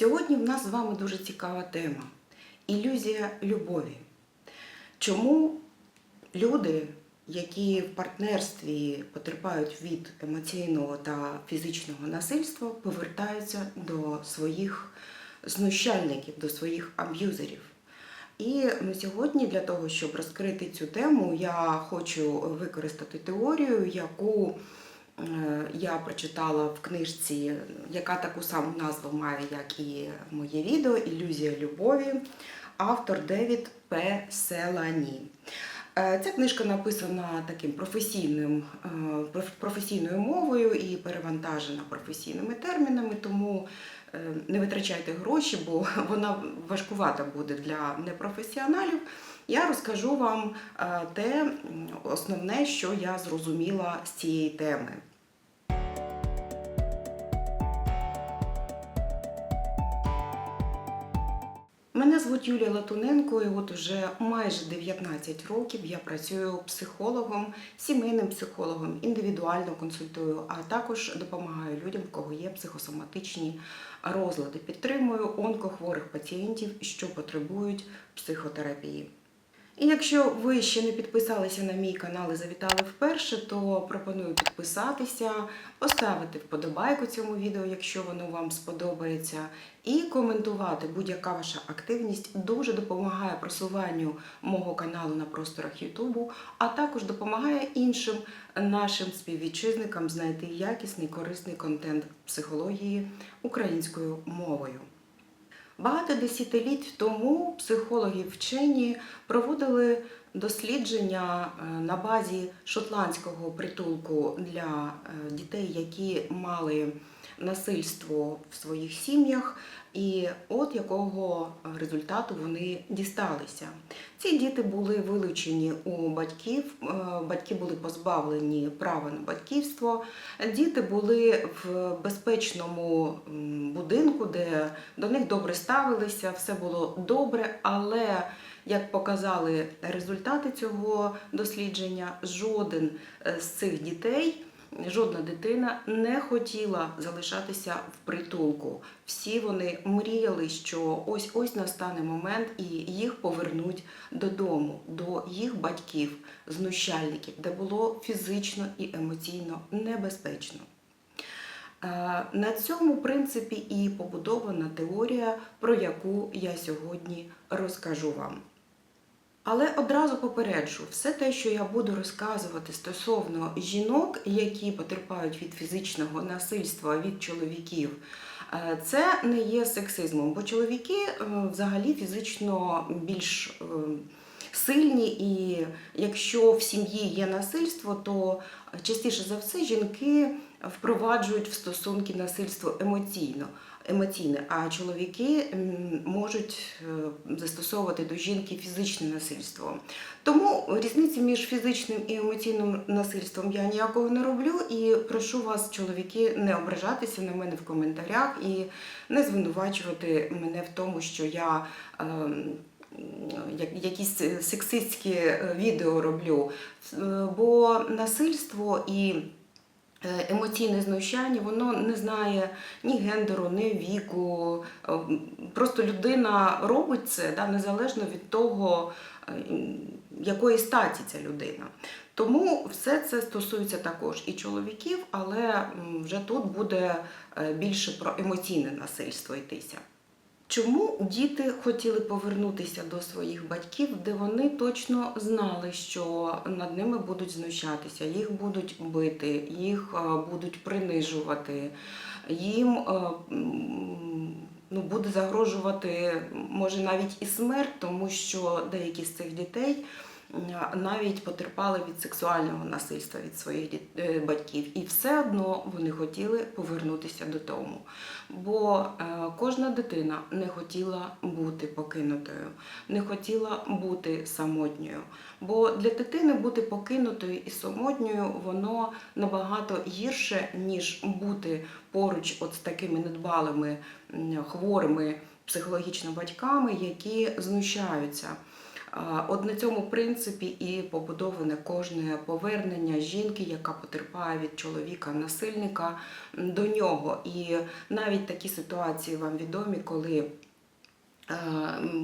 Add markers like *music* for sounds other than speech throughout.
Сьогодні в нас з вами дуже цікава тема ілюзія любові. Чому люди, які в партнерстві потерпають від емоційного та фізичного насильства, повертаються до своїх знущальників, до своїх аб'юзерів? І ну, сьогодні для того, щоб розкрити цю тему, я хочу використати теорію, яку я прочитала в книжці, яка таку саму назву має, як і моє відео Ілюзія любові, автор Девід П. Селані. Е, Ця книжка написана таким професійним, е, професійною мовою і перевантажена професійними термінами, тому е, не витрачайте гроші, бо *laughs* вона важкувата буде для непрофесіоналів. Я розкажу вам е, те основне, що я зрозуміла з цієї теми. Звуть Юлія Латуненко, і от уже майже 19 років я працюю психологом, сімейним психологом, індивідуально консультую, а також допомагаю людям, в кого є психосоматичні розлади. Підтримую онкохворих пацієнтів, що потребують психотерапії. І якщо ви ще не підписалися на мій канал і завітали вперше, то пропоную підписатися, поставити вподобайку цьому відео, якщо воно вам сподобається, і коментувати будь-яка ваша активність дуже допомагає просуванню мого каналу на просторах Ютубу, а також допомагає іншим нашим співвітчизникам знайти якісний корисний контент психології українською мовою. Багато десятиліть тому психологи вчені проводили дослідження е, на базі шотландського притулку для е, дітей, які мали насильство в своїх сім'ях, і от якого результату вони дісталися. Ці діти були вилучені у батьків, е, батьки були позбавлені права на батьківство, діти були в безпечному будинку, де до них добре ставилися, все було добре, але як показали результати цього дослідження, жоден е, з цих дітей, жодна дитина не хотіла залишатися в притулку. Всі вони мріяли, що ось ось настане момент і їх повернуть додому, до їх батьків, знущальників, де було фізично і емоційно небезпечно. Е, На цьому принципі і побудована теорія, про яку я сьогодні розкажу вам. Але одразу попереджу, все те, що я буду розказувати стосовно жінок, які потерпають від фізичного насильства від чоловіків, е, це не є сексизмом, бо чоловіки е, взагалі фізично більш е, сильні, і якщо в сім'ї є насильство, то частіше за все жінки впроваджують в стосунки насильство емоційно. Емоційне, а чоловіки можуть е, застосовувати до жінки фізичне насильство. Тому різниці між фізичним і емоційним насильством я ніякого не роблю. І прошу вас, чоловіки, не ображатися на мене в коментарях і не звинувачувати мене в тому, що я. ем, якісь е, сексистські е, відео роблю. Е, Бо насильство і е, емоційне знущання, воно не знає ні гендеру, ні віку. Е, Просто людина робить це да, незалежно від того, е, якої статі ця людина. Тому все це стосується також і чоловіків, але вже тут буде е, більше про емоційне насильство йтися. Чому діти хотіли повернутися до своїх батьків, де вони точно знали, що над ними будуть знущатися, їх будуть бити, їх е, будуть принижувати, їм е, ну, буде загрожувати може навіть і смерть, тому що деякі з цих дітей навіть потерпали від сексуального насильства від своїх е, батьків, і все одно вони хотіли повернутися додому. Бо е, кожна дитина не хотіла бути покинутою, не хотіла бути самотньою. Бо для дитини бути покинутою і самотньою воно набагато гірше, ніж бути поруч от з такими недбалими, хворими психологічно батьками, які знущаються. От на цьому принципі і побудоване кожне повернення жінки, яка потерпає від чоловіка насильника до нього. І навіть такі ситуації вам відомі, коли е,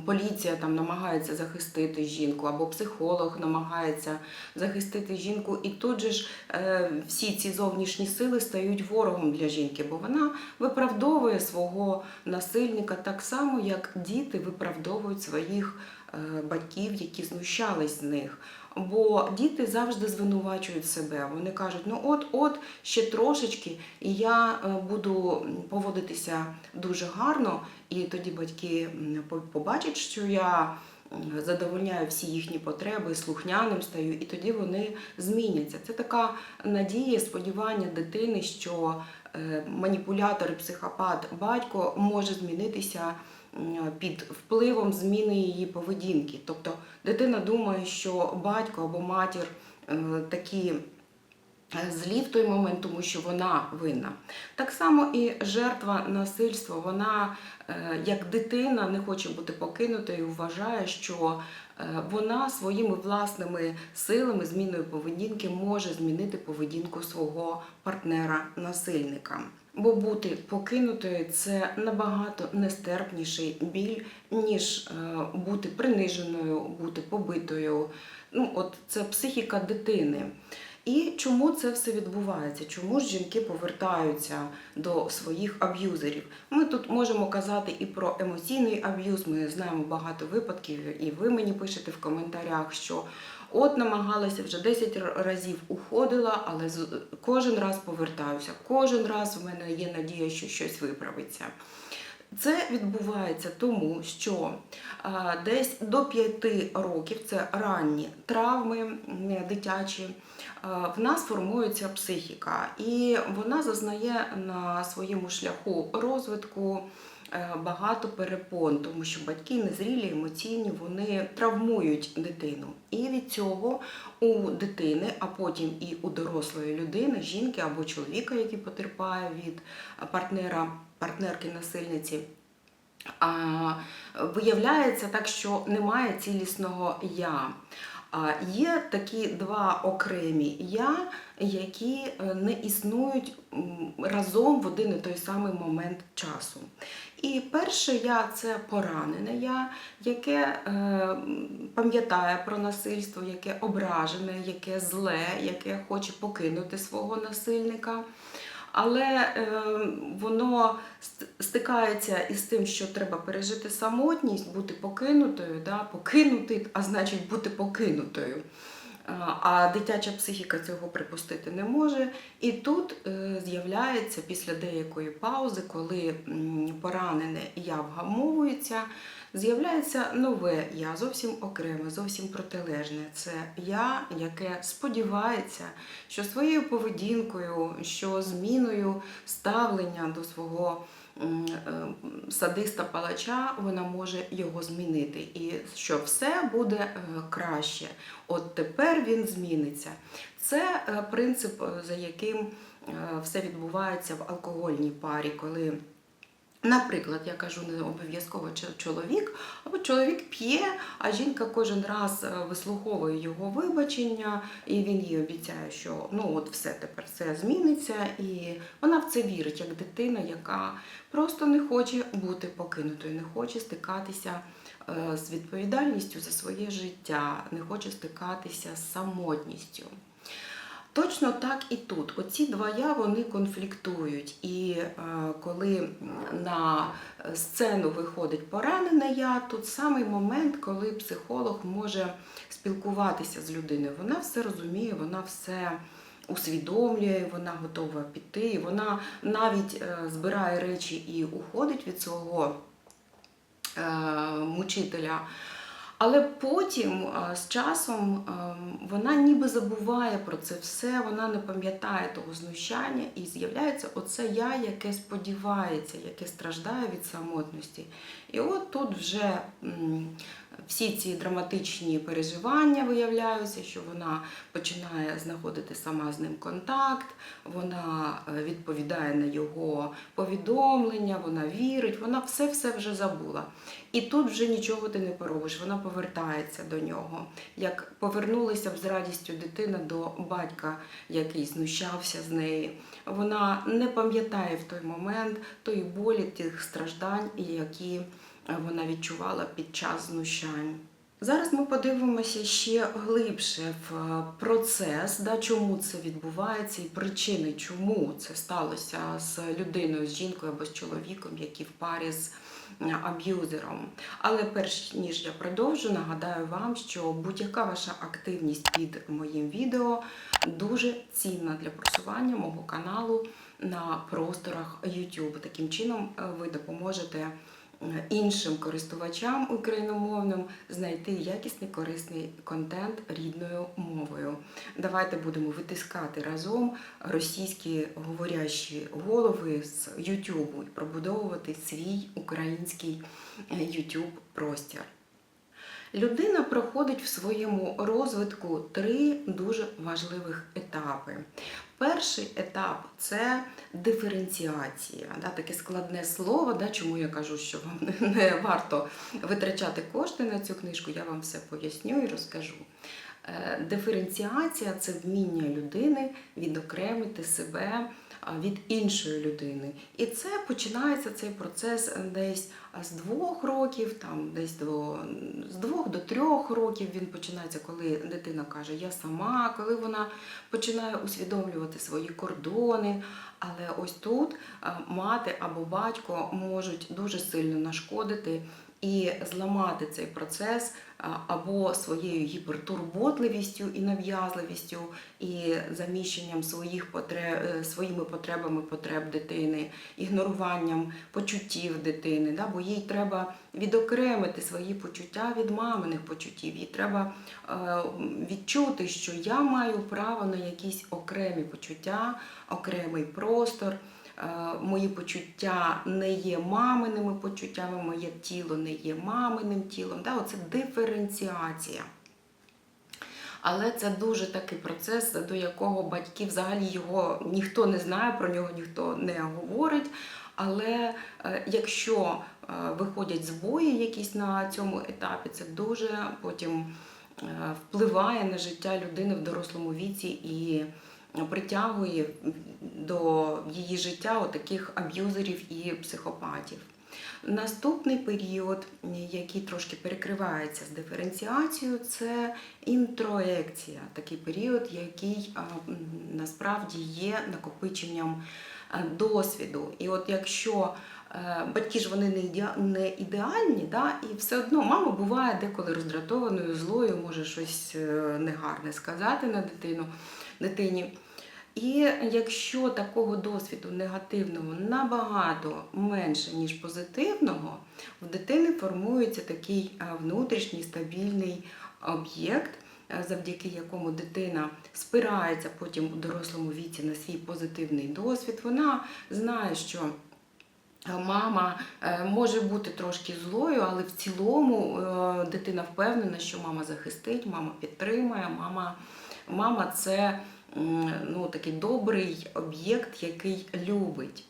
поліція там намагається захистити жінку, або психолог намагається захистити жінку, і тут же ж е, всі ці зовнішні сили стають ворогом для жінки, бо вона виправдовує свого насильника так само, як діти виправдовують своїх батьків, які знущались з них. Бо діти завжди звинувачують себе. Вони кажуть: ну от, от ще трошечки, і я е, буду поводитися дуже гарно, і тоді батьки побачать, що я задовольняю всі їхні потреби, слухняним стаю, і тоді вони зміняться. Це така надія, сподівання дитини, що е, маніпулятор психопат батько може змінитися під впливом зміни її поведінки. Тобто дитина думає, що батько або матір е, такі е, злі в той момент, тому що вона винна. Так само і жертва насильства, вона е, як дитина не хоче бути покинутою, вважає, що вона своїми власними силами, зміною поведінки може змінити поведінку свого партнера-насильника. Бо бути покинутою це набагато нестерпніший біль, ніж е, бути приниженою, бути побитою. Ну, от це психіка дитини. І чому це все відбувається? Чому ж жінки повертаються до своїх аб'юзерів? Ми тут можемо казати і про емоційний аб'юз. Ми знаємо багато випадків, і ви мені пишете в коментарях, що от намагалася вже 10 разів уходила, але кожен раз повертаюся. Кожен раз в мене є надія, що щось виправиться. Це відбувається тому, що а, десь до 5 років це ранні травми дитячі. а, В нас формується психіка, і вона зазнає на своєму шляху розвитку багато перепон, тому що батьки незрілі, емоційні, вони травмують дитину. І від цього у дитини, а потім і у дорослої людини, жінки або чоловіка, який потерпає від партнера, партнерки насильниці. А, виявляється так, що немає цілісного я. А, є такі два окремі я, які е, не існують разом в один і той самий момент часу. І перше я це поранене я, яке е, пам'ятає про насильство, яке ображене, яке зле, яке хоче покинути свого насильника. Але е, воно стикається із тим, що треба пережити самотність, бути покинутою, да? покинути, а значить бути покинутою. А, А дитяча психіка цього припустити не може. І тут е, з'являється після деякої паузи, коли поранене я вгамовується, з'являється нове я, зовсім окреме, зовсім протилежне. Це я, яке сподівається, що своєю поведінкою, що зміною ставлення до свого е, садиста-палача вона може його змінити, і що все буде е, краще. От тепер він зміниться. Це е, принцип, за яким все відбувається в алкогольній парі, коли. Наприклад, я кажу не обов'язково чоловік, або чоловік п'є, а жінка кожен раз е, вислуховує його вибачення, і він їй обіцяє, що ну от все тепер все зміниться, і вона в це вірить, як дитина, яка просто не хоче бути покинутою, не хоче стикатися е, з відповідальністю за своє життя, не хоче стикатися з самотністю. Точно так і тут. Оці два я вони конфліктують. І е, коли на сцену виходить поранене я, тут самий момент, коли психолог може спілкуватися з людиною. Вона все розуміє, вона все усвідомлює, вона готова піти, вона навіть е, збирає речі і уходить від свого е, мучителя. Але потім з часом вона ніби забуває про це все, вона не пам'ятає того знущання, і з'являється оце я, яке сподівається, яке страждає від самотності. І от тут вже всі ці драматичні переживання виявляються, що вона починає знаходити сама з ним контакт, вона е, відповідає на його повідомлення, вона вірить, вона все-все вже забула. І тут вже нічого ти не поробиш, вона повертається до нього. Як повернулася б з радістю дитина до батька, який знущався з неї. Вона не пам'ятає в той момент тої болі, тих страждань, які вона відчувала під час знущань. Зараз ми подивимося ще глибше в е, процес, да, чому це відбувається, і причини, чому це сталося з людиною, з жінкою або з чоловіком, які в парі з е, аб'юзером. Але перш ніж я продовжу, нагадаю вам, що будь-яка ваша активність під моїм відео дуже цінна для просування мого каналу на просторах YouTube. Таким чином е, ви допоможете іншим користувачам україномовним знайти якісний корисний контент рідною мовою. Давайте будемо витискати разом російські говорящі голови з YouTube і пробудовувати свій український е, YouTube простір. Людина проходить в своєму розвитку три дуже важливих етапи. Перший етап це диференціація, да, таке складне слово, да, чому я кажу, що вам *laughs* не, варто витрачати кошти на цю книжку, я вам все поясню і розкажу. Е, Диференціація це вміння людини відокремити себе від іншої людини. І це починається цей процес десь з двох років, там десь до з двох до трьох років він починається, коли дитина каже Я сама, коли вона починає усвідомлювати свої кордони. Але ось тут мати або батько можуть дуже сильно нашкодити і зламати цей процес або своєю гіпертурботливістю і нав'язливістю, і заміщенням своїх потреб, е, своїми потребами потреб дитини, ігноруванням почуттів дитини. Да? Бо їй треба відокремити свої почуття від маминих почуттів. Їй треба е, відчути, що я маю право на якісь окремі почуття, окремий простор. Е, Мої почуття не є маминими почуттями, моє тіло не є маминим тілом. Да? Оце диференціація. Але це дуже такий процес, до якого батьки взагалі його ніхто не знає, про нього ніхто не говорить. Але е, якщо е, виходять збої якісь на цьому етапі, це дуже потім впливає на життя людини в дорослому віці і притягує до її життя таких аб'юзерів і психопатів. Наступний період, який трошки перекривається з диференціацією, це інтроекція. Такий період, який насправді є накопиченням е, досвіду. І от якщо е, батьки ж вони не ідеальні, да, і все одно мама буває деколи роздратованою, злою, може щось е, негарне сказати на дитину, дитині. І якщо такого досвіду негативного набагато менше, ніж позитивного, в дитини формується такий внутрішній стабільний об'єкт, завдяки якому дитина спирається потім у дорослому віці на свій позитивний досвід. Вона знає, що Мама е, може бути трошки злою, але в цілому е, дитина впевнена, що мама захистить, мама підтримає, мама, мама це ну, такий добрий об'єкт, який любить.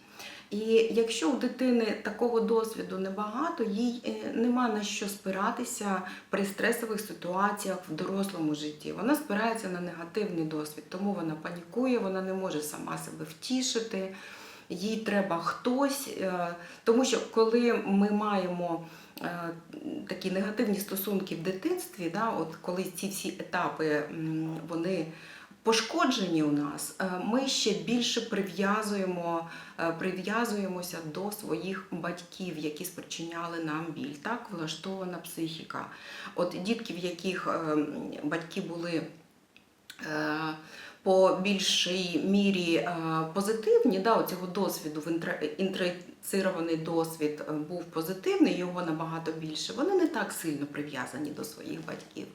І якщо у дитини такого досвіду небагато, їй е, нема на що спиратися при стресових ситуаціях в дорослому житті. Вона спирається на негативний досвід, тому вона панікує, вона не може сама себе втішити їй треба хтось, е, тому що коли ми маємо е, такі негативні стосунки в дитинстві, да, от коли ці всі етапи вони пошкоджені у нас, е, ми ще більше прив'язуємо, е, прив'язуємося до своїх батьків, які спричиняли нам біль. Так влаштована психіка. От дітки, в яких е, батьки були по більшій мірі позитивні, да, цього досвіду, в інтра- інтроїцирований досвід е, був позитивний, його набагато більше. Вони не так сильно прив'язані до своїх батьків.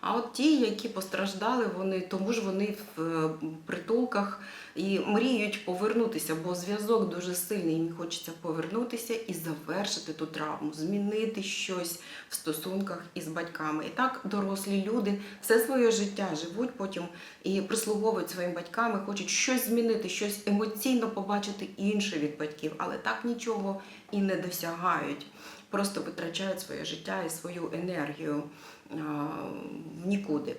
А от ті, які постраждали, вони тому ж вони в е, притулках і мріють повернутися, бо зв'язок дуже сильний. Їм хочеться повернутися і завершити ту травму, змінити щось в стосунках із батьками. І так дорослі люди все своє життя живуть потім і прислуговують своїм батькам, і хочуть щось змінити, щось емоційно побачити інше від батьків, але так нічого і не досягають. Просто витрачають своє життя і свою енергію в нікуди.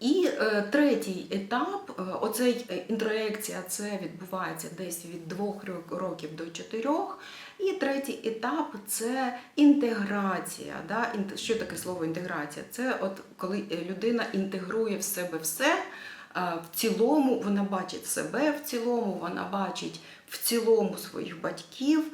І е, третій етап, е, оцей е, інтроекція, це відбувається десь від двох років до чотирьох. І третій етап це інтеграція. Да? Що таке слово інтеграція? Це от коли людина інтегрує в себе все. В цілому вона бачить себе в цілому, вона бачить в цілому своїх батьків.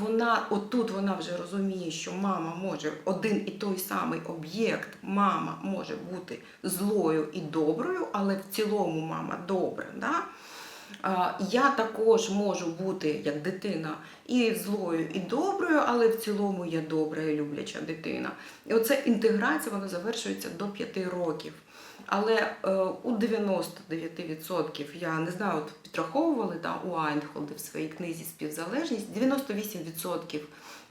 Вона отут вона вже розуміє, що мама може один і той самий об'єкт, мама може бути злою і доброю, але в цілому мама добра. Да? Я також можу бути як дитина і злою, і доброю, але в цілому я добра і любляча дитина. І оця інтеграція вона завершується до 5 років. Але е, у 99% я не знаю, от підраховували да, у Айнхолди в своїй книзі співзалежність, 98%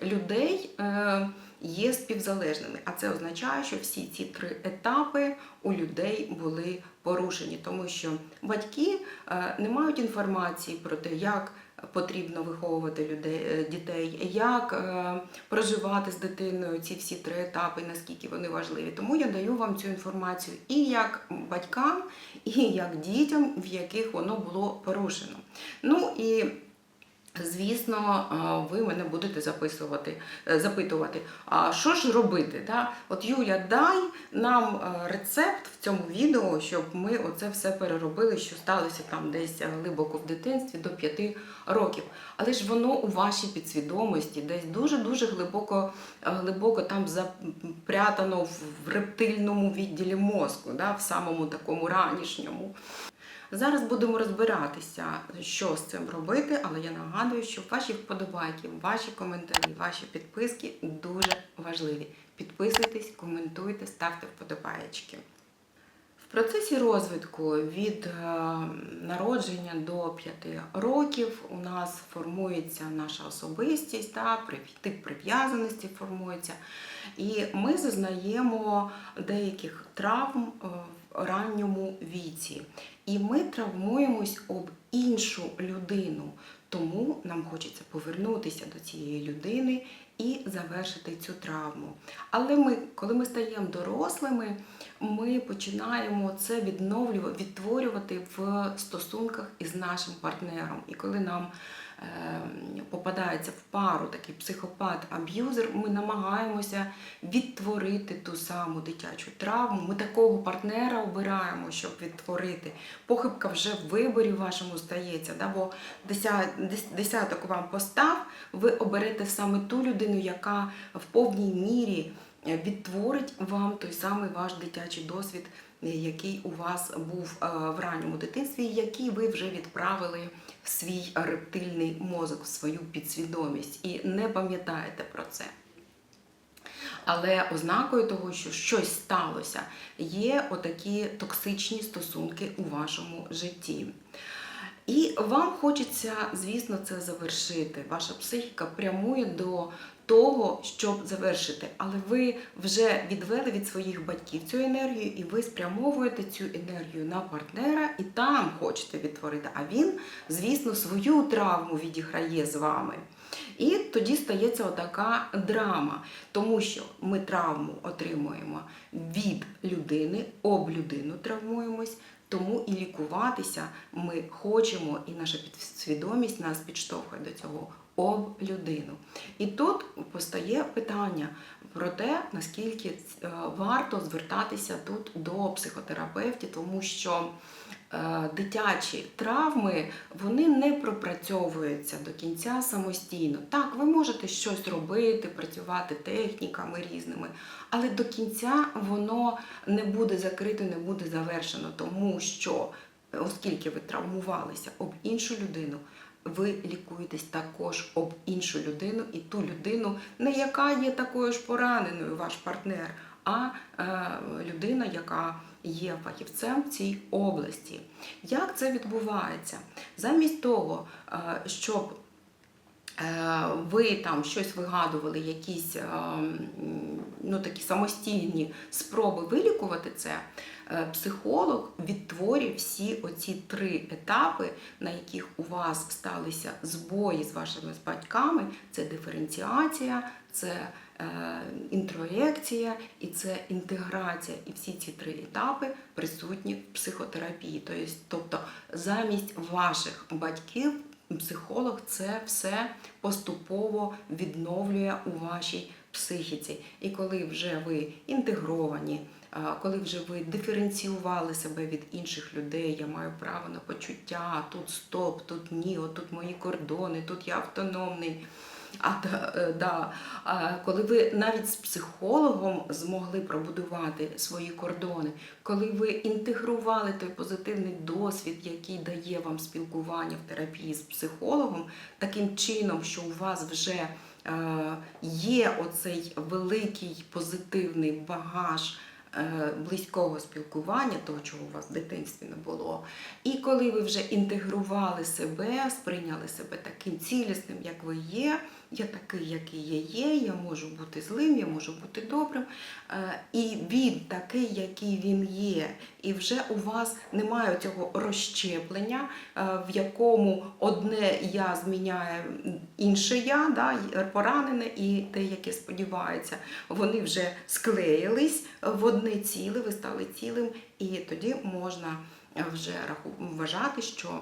людей е, є співзалежними. А це означає, що всі ці три етапи у людей були порушені, тому що батьки е, не мають інформації про те, як потрібно виховувати людей, е, дітей, як е, проживати з дитиною ці всі три етапи, наскільки вони важливі. Тому я даю вам цю інформацію і як батькам, і як дітям, в яких воно було порушено. Ну і Звісно, е, ви мене будете записувати, е, запитувати, а що ж робити? Да? От Юля, дай нам е, рецепт в цьому відео, щоб ми оце все переробили, що сталося там десь глибоко в дитинстві до 5 років. Але ж воно у вашій підсвідомості, десь дуже-дуже глибоко, глибоко там запрятано в рептильному відділі мозку, да? в самому такому ранішньому. Зараз будемо розбиратися, що з цим робити, але я нагадую, що ваші вподобайки, ваші коментарі, ваші підписки дуже важливі. Підписуйтесь, коментуйте, ставте вподобаєчки. В процесі розвитку від е, народження до 5 років у нас формується наша особистість, та, тип прив'язаності формується. І ми зазнаємо деяких травм е, в ранньому віці. І ми травмуємось об іншу людину. Тому нам хочеться повернутися до цієї людини і завершити цю травму. Але ми, коли ми стаємо дорослими, ми починаємо це відновлювати, відтворювати в стосунках із нашим партнером. І коли нам попадається в пару такий психопат-аб'юзер, ми намагаємося відтворити ту саму дитячу травму. Ми такого партнера обираємо, щоб відтворити. Похибка вже в виборі вашому стається. Да? Бо десяток вам постав, ви оберете саме ту людину, яка в повній мірі е, відтворить вам той самий ваш дитячий досвід, е, який у вас був е, в ранньому дитинстві, який ви вже відправили в свій рептильний мозок, в свою підсвідомість, і не пам'ятаєте про це. Але ознакою того, що щось сталося, є отакі токсичні стосунки у вашому житті. І вам хочеться, звісно, це завершити. Ваша психіка прямує до того, щоб завершити. Але ви вже відвели від своїх батьків цю енергію, і ви спрямовуєте цю енергію на партнера і там хочете відтворити. А він, звісно, свою травму відіграє з вами. І тоді стається отака драма, тому що ми травму отримуємо від людини, об людину травмуємось, тому і лікуватися ми хочемо, і наша підсвідомість нас підштовхує до цього об людину. І тут постає питання про те, наскільки е, варто звертатися тут до психотерапевтів, тому що е, дитячі травми вони не пропрацьовуються до кінця самостійно. Так, ви можете щось робити, працювати техніками різними, але до кінця воно не буде закрито, не буде завершено, тому що, оскільки ви травмувалися об іншу людину, ви лікуєтесь також об іншу людину і ту людину, не яка є такою ж пораненою, ваш партнер, а е, людина, яка є фахівцем в цій області. Як це відбувається? Замість того, е, щоб е, ви там щось вигадували, якісь е, м, ну, такі самостійні спроби вилікувати це, е, психолог відтворює всі оці три етапи, на яких у вас сталися збої з вашими батьками: це диференціація, це е, інтроєкція і це інтеграція. І всі ці три етапи присутні в психотерапії. Тобто, Тобто замість ваших батьків психолог це все поступово відновлює у вашій психіці. І коли вже ви інтегровані, коли вже ви диференціювали себе від інших людей, я маю право на почуття, тут стоп, тут ні, отут мої кордони, тут я автономний. А да, е, а, коли ви навіть з психологом змогли пробудувати свої кордони, коли ви інтегрували той позитивний досвід, який дає вам спілкування в терапії з психологом, таким чином, що у вас вже є оцей великий позитивний багаж е, близького спілкування, того, чого у вас в дитинстві не було. І коли ви вже інтегрували себе, сприйняли себе таким цілісним, як ви є, я такий, який я є, я можу бути злим, я можу бути добрим. Е, І він такий, який він є. І вже у вас немає цього розщеплення, е, в якому одне я зміняє інше я, да, поранене і те, яке сподівається. Вони вже склеїлись в одне ціле, ви стали цілим, і тоді можна вже вважати, що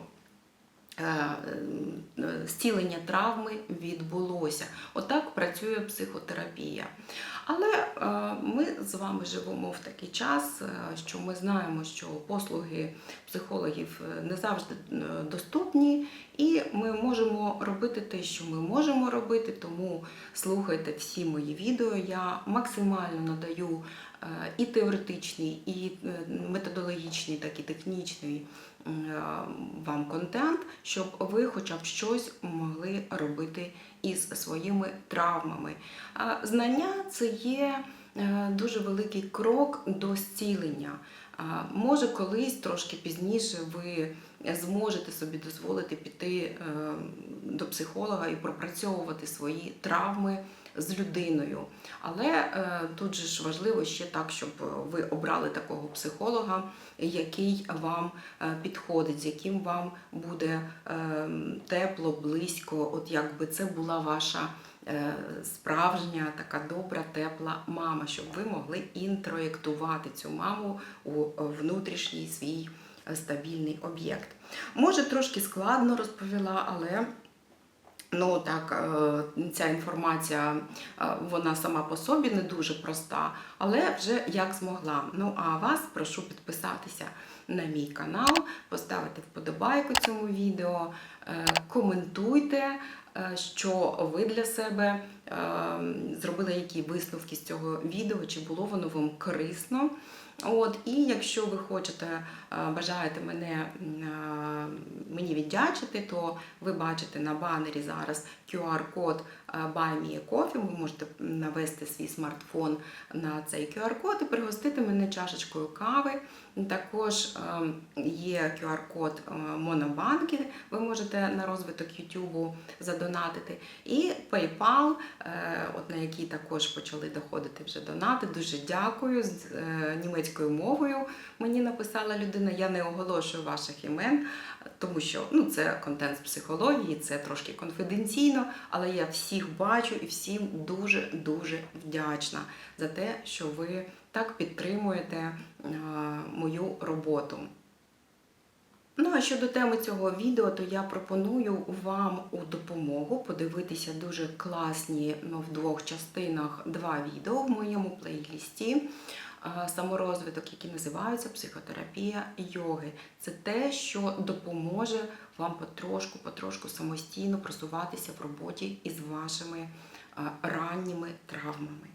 зцілення травми відбулося. Отак працює психотерапія. Але е, ми з вами живемо в такий час, е, що ми знаємо, що послуги психологів е, не завжди е, доступні, і ми можемо робити те, що ми можемо робити. Тому слухайте всі мої відео. Я максимально надаю е, і теоретичний, і е, методологічний, так і технічний е, вам контент, щоб ви хоча б щось могли робити із своїми травмами. Знання це є е, дуже великий крок до зцілення. Може, колись трошки пізніше ви зможете собі дозволити піти е, до психолога і пропрацьовувати свої травми з людиною. Але е, тут же ж важливо ще так, щоб ви обрали такого психолога, який вам е, підходить, з яким вам буде е, тепло, близько, от якби це була ваша справжня, така добра, тепла мама, щоб ви могли інтроєктувати цю маму у внутрішній свій стабільний об'єкт. Може, трошки складно розповіла, але Ну так, е, ця інформація е, вона сама по собі не дуже проста, але вже як змогла. Ну а вас прошу підписатися на мій канал, поставити вподобайку цьому відео, е, коментуйте, що ви для себе зробили які висновки з цього відео, чи було воно вам корисно. От, і якщо ви хочете, бажаєте мене е, мені віддячити, то ви бачите на банері зараз QR-код е, Buy Me a Coffee. Ви можете навести свій смартфон на цей QR-код і пригостити мене чашечкою кави. Також е, є QR-код е, Монобанки. Ви можете на розвиток YouTube задонатити. І PayPal, е, от на який також почали доходити вже донати. Дуже дякую. З е, німецькою мовою мені написала людина. Я не оголошую ваших імен, тому що ну, це контент з психології, це трошки конфіденційно, але я всіх бачу і всім дуже-дуже вдячна за те, що ви так підтримуєте е, мою роботу. Ну а щодо теми цього відео, то я пропоную вам у допомогу подивитися дуже класні ну, в двох частинах два відео в моєму плейлісті саморозвиток, які називаються психотерапія йоги. Це те, що допоможе вам потрошку, потрошку самостійно просуватися в роботі із вашими ранніми травмами.